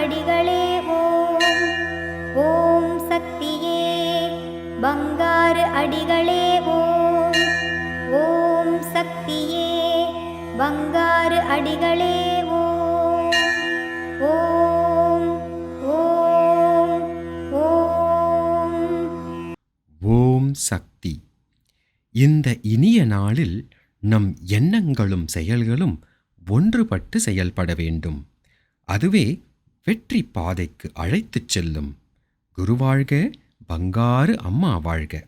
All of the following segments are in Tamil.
அடிகளே ஓம். ஓம் சக்தியே பங்காரு அடிகளே ஓம். ஓம் சக்தியே பங்காரு அடிகளே ஓம். ஓம் ஓம் ஓம். ஓம் சக்தி. இந்த இனிய நாளில் நம் எண்ணங்களும் செயல்களும் ஒன்றுபட்டு செயல்பட வேண்டும். அதுவே வெற்றி பாதைக்கு அழைத்துச் செல்லும். குருவாழ்க பங்காரு அம்மா வாழ்க.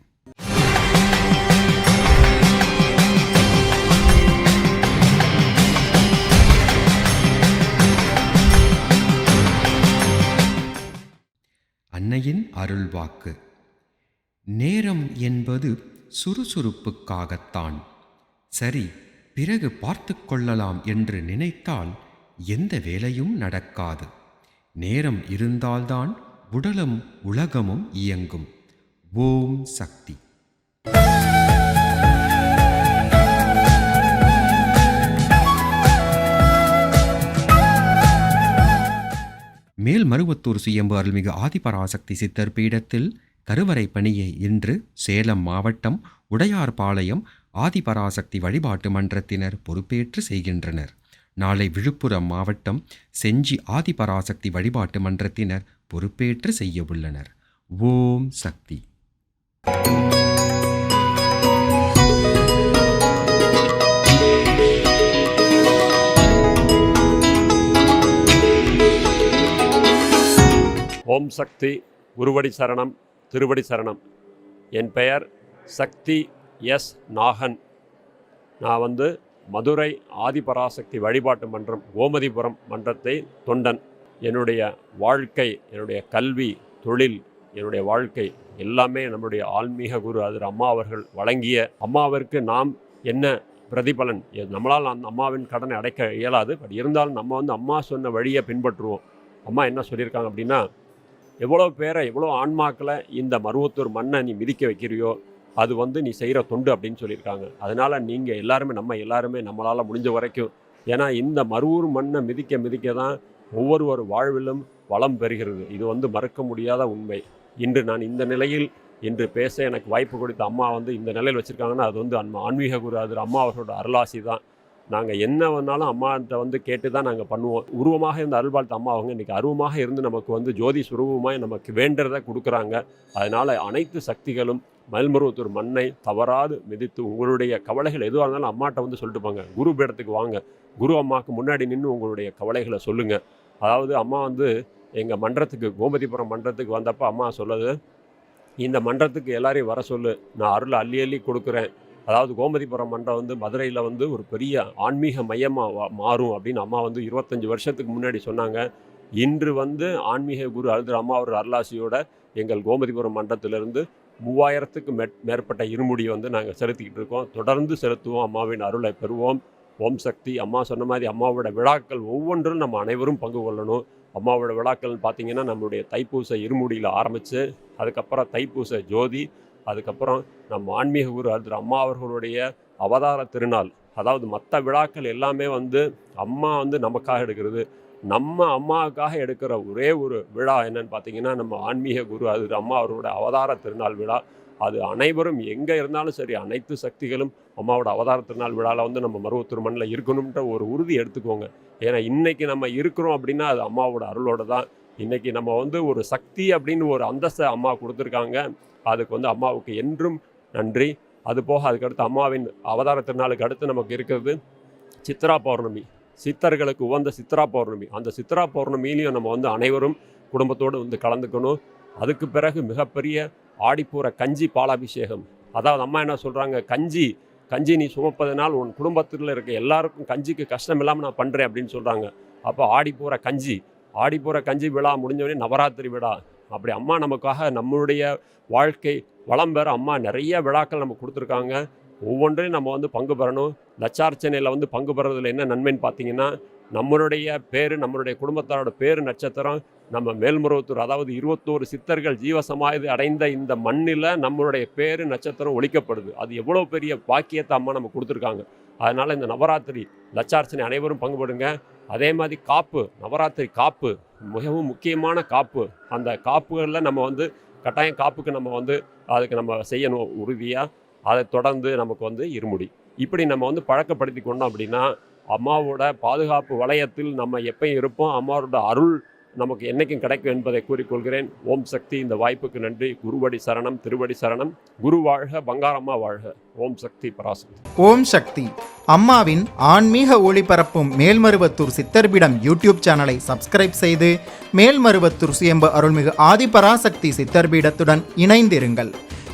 அன்னையின் அருள்வாக்கு நேரம் என்பது சுறுசுறுப்புக்காகத்தான். சரி பிறகு பார்த்து கொள்ளலாம் என்று நினைத்தால் எந்த வேலையும் நடக்காது. நேரம் இருந்தால்தான் உடலும் உலகமும் இயங்கும். ஓம் சக்தி. மேல்மருவத்தூர் சுயம்பு அருள்மிகு ஆதிபராசக்தி சித்தர் பீடத்தில் கருவறை பணியை இன்று சேலம் மாவட்டம் உடையார்பாளையம் ஆதிபராசக்தி வழிபாட்டு மன்றத்தினர் பொறுப்பேற்று செய்கின்றனர். நாளை விழுப்புரம் மாவட்டம் செஞ்சி ஆதிபராசக்தி வழிபாட்டு மன்றத்தினர் பொறுப்பேற்று செய்ய உள்ளனர். ஓம் சக்தி. ஓம் சக்தி குருவடி சரணம் திருவடி சரணம். என் பெயர் சக்தி எஸ் நாகன். நான் வந்து மதுரை ஆதிபராசக்தி வழிபாட்டு மன்றம் கோமதிபுரம் மன்றத்தை தொண்டன். என்னுடைய வாழ்க்கை என்னுடைய கல்வி தொழில் என்னுடைய வாழ்க்கை எல்லாமே நம்முடைய ஆன்மீக குரு அது அம்மா அவர்கள் வழங்கிய. அம்மாவிற்கு நாம் என்ன பிரதிபலன்? எ- நம்மளால் அந்த அம்மாவின் கடனை அடைக்க இயலாது. பட் இருந்தாலும் நம்ம வந்து அம்மா சொன்ன வழியை பின்பற்றுவோம். அம்மா என்ன சொல்லியிருக்காங்க அப்படின்னா எவ்வளோ பேரை எவ்வளோ ஆன்மாக்களை இந்த மருவத்தூர் மண்ணை நீ மிதிக்க வைக்கிறியோ? அது வந்து நீ செய்கிற தொண்டு அப்படின்னு சொல்லியிருக்காங்க. அதனால் நீங்கள் எல்லாருமே நம்ம எல்லாருமே நம்மளால் முடிஞ்ச வரைக்கும் ஏன்னா இந்த மருவூர் மண்ணை மிதிக்க மிதிக்க தான் ஒவ்வொருவர் வாழ்விலும் வளம் பெறுகிறது. இது வந்து மறுக்க முடியாத உண்மை. இன்று நான் இந்த நிலையில் இன்று பேச எனக்கு வாய்ப்பு கொடுத்த அம்மா வந்து இந்த நிலையில் வச்சுருக்காங்கன்னா அது வந்து அன்மா ஆன்மீக குரு அது அம்மா அவர்களோட அருளாசி தான். நாங்கள் என்ன வேணாலும் அம்மாட்ட வந்து கேட்டு தான் நாங்கள் பண்ணுவோம். உருவமாக இருந்த அருள்பாழ்த்த அம்மா அவங்க இன்றைக்கி அருவமாக இருந்து நமக்கு வந்து ஜோதி சுரூபமாக நமக்கு வேண்டுறதை கொடுக்குறாங்க. அதனால் அனைத்து சக்திகளும் மல்மருவத்தூர் மண்ணை தவறாது மிதித்து உங்களுடைய கவலைகள் எதுவாக இருந்தாலும் அம்மாட்ட வந்து சொல்லிட்டு போங்க. குரு பீடத்துக்கு வாங்க. குரு அம்மாவுக்கு முன்னாடி நின்று உங்களுடைய கவலைகளை சொல்லுங்கள் அதாவது அம்மா வந்து எங்கள் மன்றத்துக்கு கோமதிபுரம் மன்றத்துக்கு வந்தப்போ அம்மா சொல்லுது இந்த மன்றத்துக்கு எல்லாரையும் வர சொல்லு. நான் அருளை அள்ளி அள்ளி கொடுக்குறேன். அதாவது கோமதிபுரம் மன்றம் வந்து மதுரையில் வந்து ஒரு பெரிய ஆன்மீக மையமாக மாறும் அப்படின்னு அம்மா வந்து இருபத்தஞ்சி வருஷத்துக்கு முன்னாடி சொன்னாங்க. இன்று வந்து ஆன்மீக குரு அழுது அம்மா ஒரு அருளாசியோட எங்கள் கோமதிபுரம் மன்றத்திலிருந்து மூவாயிரத்துக்கு மேற்பட்ட இருமுடியை வந்து நாங்கள் செலுத்திக்கிட்டு இருக்கோம். தொடர்ந்து செலுத்துவோம். அம்மாவின் அருளை பெறுவோம். ஓம் சக்தி. அம்மா சொன்ன மாதிரி அம்மாவோட விழாக்கள் ஒவ்வொன்றும் நம்ம அனைவரும் பங்கு கொள்ளணும். அம்மாவோட விழாக்கள்னு பார்த்திங்கன்னா நம்மளுடைய தைப்பூச இருமுடியில் ஆரம்பித்து அதுக்கப்புறம் தைப்பூச ஜோதி அதுக்கப்புறம் நம்ம ஆன்மீக குரு அருள் அம்மா அவர்களுடைய அவதார திருநாள். அதாவது மற்ற விழாக்கள் எல்லாமே வந்து அம்மா வந்து நமக்காக எடுக்கிறது. நம்ம அம்மாவுக்காக எடுக்கிற ஒரே ஒரு விழா என்னன்னு பார்த்தீங்கன்னா நம்ம ஆன்மீக குரு அது அம்மா அவரோட அவதார திருநாள் விழா. அது அனைவரும் எங்கே இருந்தாலும் சரி அனைத்து சக்திகளும் அம்மாவோட அவதார திருநாள் விழாவில் வந்து நம்ம மருவத்தூர் மண்ணில் இருக்கணும்ன்ற ஒரு உறுதி எடுத்துக்கோங்க. ஏன்னா இன்றைக்கி நம்ம இருக்கிறோம் அப்படின்னா அது அம்மாவோட அருளோட தான். இன்றைக்கி நம்ம வந்து ஒரு சக்தி அப்படின்னு ஒரு அந்தஸ்தை அம்மா கொடுத்துருக்காங்க. அதுக்கு வந்து அம்மாவுக்கு என்றும் நன்றி. அது போக அதுக்கடுத்து அம்மாவின் அவதார திருநாளுக்கு அடுத்து நமக்கு இருக்கிறது சித்ரா பௌர்ணமி. சித்தர்களுக்கு உகந்த சித்ரா பௌர்ணமி. அந்த சித்ரா பௌர்ணமியிலையும் நம்ம வந்து அனைவரும் குடும்பத்தோடு வந்து கலந்துக்கணும். அதுக்கு பிறகு மிகப்பெரிய ஆடிப்பூர கஞ்சி பாலாபிஷேகம். அதாவது அம்மா என்ன சொல்கிறாங்க கஞ்சி கஞ்சி நீ சுமப்பதனால் உன் குடும்பத்தில் இருக்க எல்லாருக்கும் கஞ்சிக்கு கஷ்டம் இல்லாமல் நான் பண்ணுறேன் அப்படின்னு சொல்கிறாங்க அப்போ ஆடிப்பூர கஞ்சி ஆடிப்பூர கஞ்சி விழா முடிஞ்சோடனே நவராத்திரி விழா. அப்படி அம்மா நமக்காக நம்மளுடைய வாழ்க்கை வளம் பெற அம்மா நிறைய விழாக்கள் நம்ம கொடுத்துருக்காங்க. ஒவ்வொன்றையும் நம்ம வந்து பங்கு பெறணும். லட்சார்ச்சனையில் வந்து பங்கு பெறதுல என்ன நன்மைன்னு பார்த்தீங்கன்னா நம்மளுடைய பேர் நம்மளுடைய குடும்பத்தாரோட பேர் நட்சத்திரம் நம்ம மேல்மருவத்தூர் அதாவது இருபத்தோரு சித்தர்கள் ஜீவசமாயது அடைந்த இந்த மண்ணில் நம்மளுடைய பேர் நட்சத்திரம் ஒழிக்கப்படுது. அது எவ்வளோ பெரிய பாக்கியத்தை அம்மா நம்ம கொடுத்துருக்காங்க. அதனால் இந்த நவராத்திரி லட்சார்ச்சனை அனைவரும் பங்குபடுங்க அதே மாதிரி காப்பு நவராத்திரி காப்பு மிகவும் முக்கியமான காப்பு. அந்த காப்புகளில் நம்ம வந்து கட்டாயம் காப்புக்கு நம்ம வந்து அதுக்கு நம்ம செய்யணும் உறுதியாக அதை தொடர்ந்து நமக்கு வந்து இருமுடி. இப்படி நம்ம வந்து பழக்கப்படுத்தி கொண்டோம் அப்படின்னா அம்மாவோட பாதுகாப்பு வளையத்தில் நம்ம எப்பயும் இருப்போம். அம்மாவோட அருள் நமக்கு என்னைக்கும் கிடைக்கும் என்பதை கூறிக்கொள்கிறேன். ஓம் சக்தி. இந்த வாய்ப்புக்கு நன்றி. குருவடி சரணம் திருவடி சரணம். குரு வாழ்க பங்காரம்மா வாழ்க. ஓம் சக்தி. பராசக்தி. ஓம் சக்தி. அம்மாவின் ஆன்மீக ஒளிபரப்பும் மேல்மருவத்தூர் சித்தர்பிடம் யூடியூப் சேனலை சப்ஸ்கிரைப் செய்து மேல்மருவத்தூர் சுயம்பு அருள்மிகு ஆதிபராசக்தி சித்தர்பீடத்துடன் இணைந்திருங்கள்.